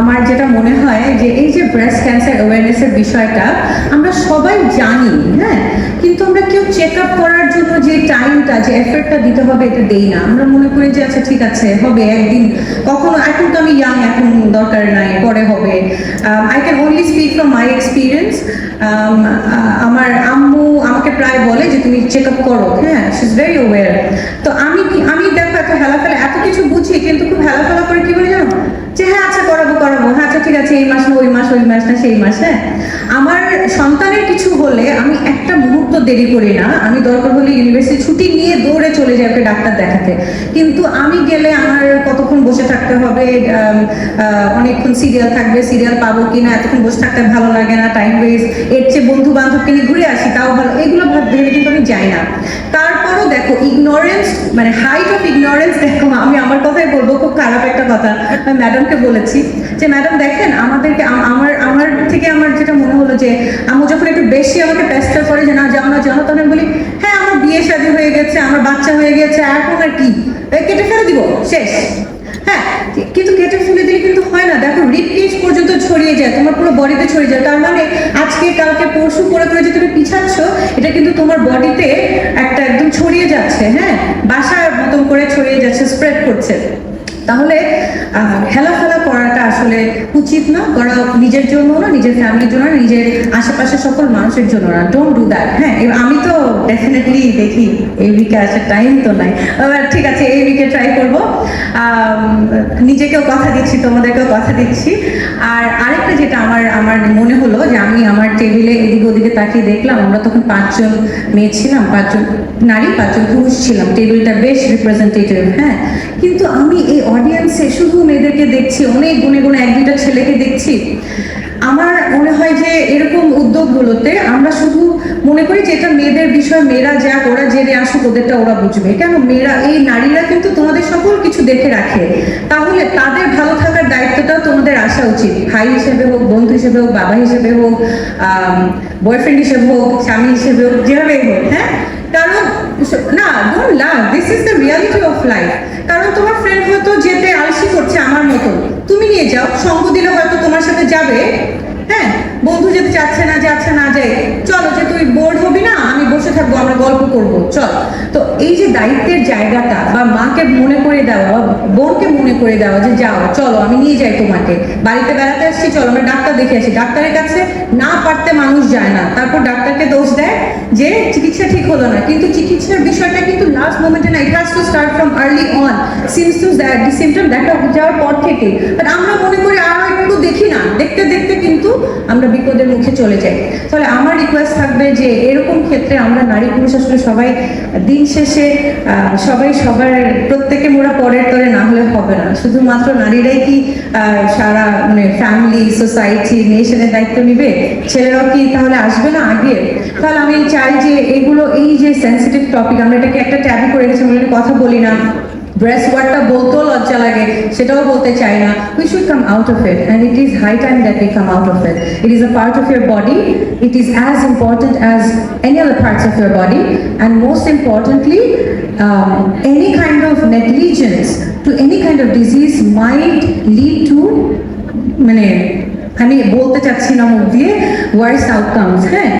আমার যেটা মনে হয় যে এই যে ব্রেস্ট ক্যান্সার অ্যাওয়ারনেসের বিষয়টা, আমরা সবাই জানি হ্যাঁ? কিন্তু আমরা কেউ চেক আপ করার জন্য যে টাইমটা যে এফর্টটা দিতে হবে এটা দেই না। আমরা মনে করি যে আচ্ছা ঠিক আছে, হবে একদিন। কখনো, এখন তো আমি ইয়াং এখন দরকার নাই, পরে হবে। I can only speak from my experience আমার আম্মু আমাকে প্রায় বলে যে, তুমি চেক আপ করো। হ্যাঁ শি ইজ ভেরি অ্যাওয়ার তো আমি আমি দেখো, এত হেলাফেলা, এত কিছু বুঝি, কিন্তু খুব হেলাফেলা করে কি বলে জানো যে হ্যাঁ আচ্ছা করাবো করাবো হ্যাঁ আচ্ছা ঠিক আছে এই মাস না ওই মাস না সেই মাস হ্যাঁ আমার সন্তানের কিছু হলে আমি একটা মুহূর্ত দেরি করি না। আমি দরকার হলে ইউনিভার্সিটি ছুটি নিয়ে দৌড়ে চলে যাই ওকে ডাক্তার দেখাতে। কিন্তু আমি গেলে আমার কতক্ষণ বসে থাকতে হবে অনেকক্ষণ সিরিয়াল থাকবে সিরিয়াল পাবো কিনা, এতক্ষণ বসে থাকতে ভালো লাগে না টাইম ওয়েস্ট এর চেয়ে বন্ধু বান্ধবকে নিয়ে ঘুরে আসি, তাও ভালো, এগুলো ভাব কিন্তু আমি যাই না। তারপরও দেখো ইগনোরেন্স মানে হাইট অফ ইগনোরেন্স দেখো আমি আমার কথাই বলব, খুব খারাপ একটা কথা, আমি ম্যাডামকে বলেছি যে ম্যাডাম দেখেন, আমাদেরকে আমার আমার থেকে আমার যেটা মনে হলো যে আমি যখন একটু বেশি আমাকে পেস্টার করে যে, না, যাও না, যাও তখন বলি হ্যাঁ আমার বিয়ে শাদী হয়ে গেছে, আমার বাচ্চা হয়ে গেছে, এখন আর কি? কেটে ফেলে দিব, শেষ। হ্যাঁ কিন্তু কেটে ফেলে দিলে কিন্তু হয় না, দেখো রিপ কেজ পর্যন্ত ছড়িয়ে যায়, তোমার পুরো বডিতে ছড়িয়ে যায়, তার মানে আজকে, কালকে, পরশু করে করে যে তুমি পিছাচ্ছ, এটা কিন্তু তোমার বডিতে একটা ছড়িয়ে যাচ্ছে হ্যাঁ? বাসার মতন করে ছড়িয়ে যাচ্ছে স্প্রেড করছে। তাহলে আহ, হেলাফেলা করাটা আসলে উচিত না করা নিজের জন্য না নিজের ফ্যামিলির জন্য না নিজের আশেপাশে সকল মানুষের জন্য না। ডোন্ট ডু দ্যাট হ্যাঁ? আমি তো ডেফিনেটলি দেখি এই উইকে আসার টাইম তো নাই। ঠিক আছে এই উইকে ট্রাই করব। নিজেকেও কথা দিচ্ছি তোমাদেরকেও কথা দিচ্ছি। আর আরেকটা যেটা আমার আমার মনে হলো যে টেবিলে এদিকে ওদিকে তাকিয়ে দেখলাম, আমরা তখন পাঁচজন মেয়ে ছিলাম, পাঁচজন নারী, পাঁচজন পুরুষ ছিলাম। টেবিলটা বেশ রিপ্রেজেন্টেটিভ হ্যাঁ। কিন্তু আমি এই অডিয়েন্সে শুধু মেয়েদেরকে দেখছি, অনেক গুনে গুনে এক দুটা ছেলেকে দেখছি। হয় যে এরকম উদ্যোগগুলোতে আমরা শুধু মনে করি যে এটা মেয়েদের বিষয়, মেয়েরা যা ওরা জেনে আসুক, ওদেরটা ওরা বুঝবে। কেন? মেয়েরা, এই নারীরা কিন্তু তোমাদের সকল কিছু দেখে রাখে। তাহলে তাদের ভালো থাকার দায়িত্বটাও তোমাদের আসা উচিত। ভাই হিসেবে হোক, বন্ধু হিসেবে হোক, বাবা হিসেবে হোক বয়ফ্রেন্ড হিসেবে হোক, স্বামী হিসেবে হোক, যেভাবেই হোক হ্যাঁ? কারণ, না don't love this is the reality of life কারণ তোমার ফ্রেন্ড হয়তো যেতে আলসি করছে আমার মতো তুমি নিয়ে যাও, সঙ্গ দিলে হয়তো তোমার সাথে যাবে। বন্ধু যেতে চাচ্ছে না, যাচ্ছে না যায় চলো যে তুই বোর্ড হবি না, আমি বসে থাকব, আমরা গল্প করব। চল। তো এই যে দায়িত্বের জায়গাটা, বা মাকে মনে করে দেওয়া, বোনকে মনে করে দেওয়া যে যাও, চলো, আমি নিয়ে যাই তোমাকে। বাড়িতে বেড়াতে আসছি, চলো, আমরা ডাক্তার দেখে আসি। ডাক্তারের কাছে না পারতে মানুষ যায় না। তারপর ডাক্তারকে দোষ দেয় যে চিকিৎসা ঠিক হলো না। কিন্তু চিকিৎসার বিষয়টা কিন্তু লাস্ট মোমেন্টে না it to start from early on symptoms symptom দেখা যাওয়ার পর থেকে বাট আমরা মনে করি আর একটু দেখি না। দেখতে দেখতে কিন্তু আমরা বিপদের মুখে চলে যাই। তাহলে আমার রিকোয়েস্ট থাকবে যে এরকম ক্ষেত্রে আমরা নারী পুরুষ আসলে সবাই দিন শেষে সবাই সবার প্রত্যেকে মোরা পরের তরে না হলে হবে না। শুধুমাত্র নারীরাই কি সারা মানে ফ্যামিলি সোসাইটি নেশনের দায়িত্ব নিবে? ছেলেরাও কি তাহলে আসবে না আগে? তাহলে আমি চাই যে এগুলো, এই যে সেন্সিটিভ টপিক আমরা এটাকে একটা ট্যাবি করে রেখেছি, আমরা কথা বলি না। ব্রেস্ট ওয়ার্ডটা বলতেও লজ্জা লাগে সেটাও বলতে চাই না we should come out of it and it is high time that we come out of it it is a part of your body it is as important as any other parts of your body and most importantly any kind of negligence to any kind of disease might lead to মানে আমি বলতে চাচ্ছি না মুখ দিয়ে ওয়ার্স outcomes হ্যাঁ